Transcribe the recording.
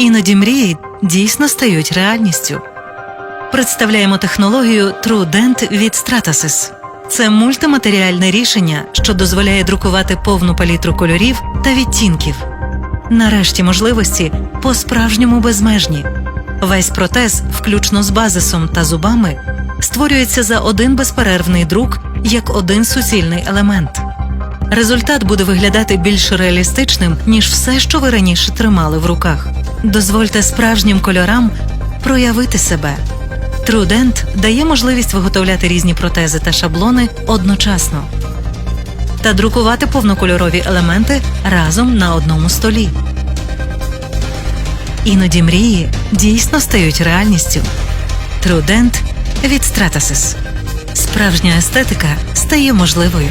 Іноді мрії дійсно стають реальністю. Представляємо технологію TrueDent від Stratasys. Це мультиматеріальне рішення, що дозволяє друкувати повну палітру кольорів та відтінків. Нарешті можливості по-справжньому безмежні. Весь протез, включно з базисом та зубами, створюється за один безперервний друк як один суцільний елемент. Результат буде виглядати більш реалістичним, ніж все, що ви раніше тримали в руках. Дозвольте справжнім кольорам проявити себе. Трудент дає можливість виготовляти різні протези та шаблони одночасно та друкувати повнокольорові елементи разом на одному столі. Іноді мрії дійсно стають реальністю. Трудент від Stratasys. Справжня естетика стає можливою.